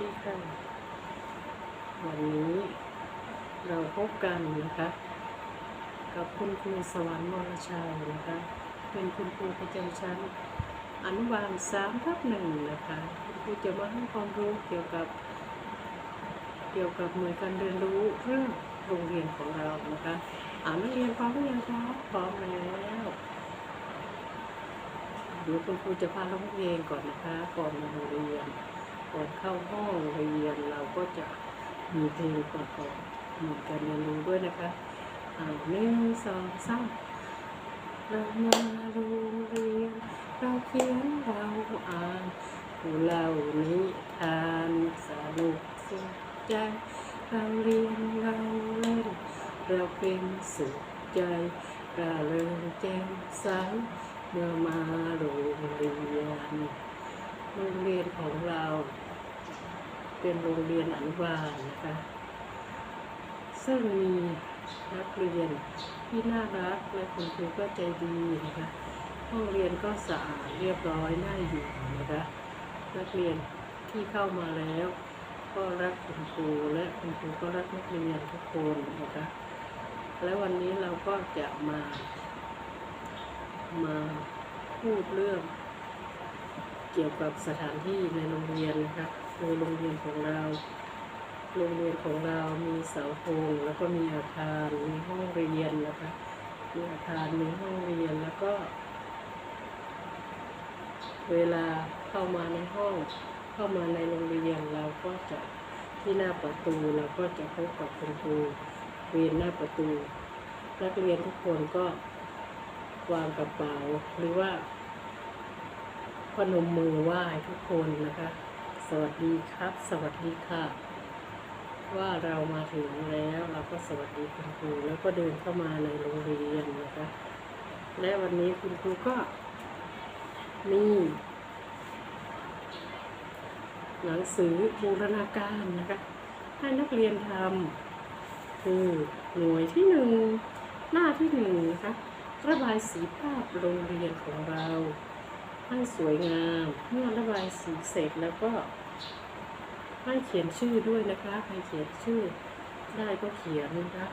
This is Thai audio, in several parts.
ดีค่ะ วันนี้เราพบกันนะคะ กับคุณครูสวรรค์วรชัยนะคะ เป็นคุณครูประจำชั้นอนุบาลสามทับหนึ่งนะคะคุณครูจะมาให้ความรู้เกี่ยวกับ เกี่ยวกับหน่วยการเรียนรู้เรื่องโรงเรียนของเรานะคะอ่านนักเรียนพร้อมหรือยังคะพร้อมแล้วเดี๋ยวคุณครูจะพาเราเรียนก่อนนะคะก่อนมาโรงเรียน ก่อนเข้าห้องเรียนเราก็จะมีเพลงประกอบหมู่การเรียนรู้ด้วยนะคะหนึ่งสองสามเรามาโรงเรียนเราเขียนเราอ่านผู้เล่านิทานสนุกสุขใจเราเรียนเราเล่นเราเป็นสุขใจเราเริงแจ่มใสเมื่อมาโรงเรียนโรงเรียนของเรา เป็นโรงเรียนอนุบาลนะคะ ซึ่งมีนักเรียนที่น่ารักและคุณครูก็ใจดีนะคะ ห้องเรียนก็สะอาดเรียบร้อยน่าอยู่นะคะ นักเรียนที่เข้ามาแล้ว ก็รักคุณครูและคุณครูก็รักนักเรียนทุกคนนะคะ และวันนี้เราก็จะมามาพูดเรื่องเกี่ยวกับสถานที่ในโรงเรียนนะคะ คือโรงเรียนของเรา โรงเรียนของเรามีเสาธงแล้วก็มีอาคารมีห้องเรียนนะคะมีอาคารมีห้องเรียนแล้วก็ เวลาเข้ามาในห้องเข้ามาในโรงเรียนเราก็จะที่หน้าประตูเราก็จะพบกับคุณครูเวียนหน้าประตูนักเรียนทุกคนก็วางกระเป๋าหรือว่าพนมมือไหว้ทุกคนนะคะ วัสดีครับ สวัสดีค่ะ ว่าเรามาถึงแล้วเราก็สวัสดีคุณครูแล้วก็เดินเข้ามาในโรงเรียนนะคะและวันนี้คุณครูก็มีหนังสือบูรณาการนะคะให้นักเรียนทำคือหน่วยที่หนึ่งหน้าที่หนึ่งนะคะระบายสีภาพโรงเรียนของเราให้สวยงามเมื่อระบายสีเสร็จแล้วก็ ให้เขียนชื่อด้วยนะคะใครเขียนชื่อได้ก็เขียนนะคะ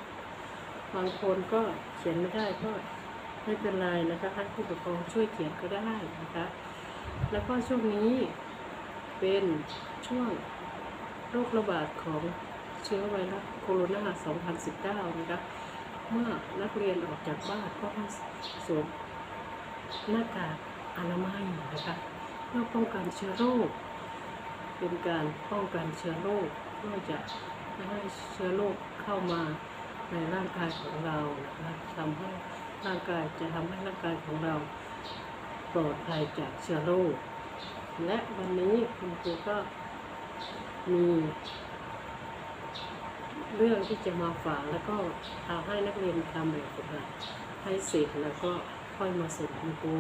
บางคนก็เขียนไม่ได้ก็ไม่เป็นไรนะคะให้ผู้ปกครองช่วยเขียนก็ได้นะคะ แล้วก็ช่วงนี้เป็นช่วงโรคระบาดของเชื้อไวรัสโคโรนา2019 นะคะ เมื่อนักเรียนออกจากบ้านก็ให้สวมหน้ากากอนามัยนะคะเพื่อป้องกันเชื้อโรค เป็นการป้องกันเชื้อโรคเพื่อจะไม่ให้เชื้อโรคเข้ามาในร่างกายของเรานะคะทำให้ร่างกายจะทำให้ร่างกายของเราปลอดภัยจากเชื้อโรค และวันนี้คุณครูก็มีเรื่องที่จะมาฝากแล้วก็ทำให้นักเรียนทำแบบฝึกหัดให้เสร็จแล้วก็ค่อยมาส่งคุณครู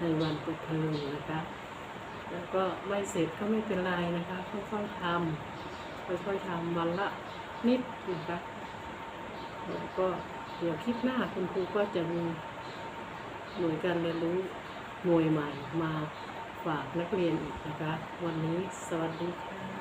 ในวันเปิดเทอมนะคะ แล้วก็ไม่เสร็จก็ไม่เป็นไรนะคะ ค่อยๆทำค่อยๆทำวันละนิดนะคะแล้วก็เดี๋ยวคลิปหน้าคุณครูก็จะมีหน่วยการเรียนรู้หน่วยใหม่มาฝากนักเรียนอีกนะคะ วันนี้สวัสดีค่ะ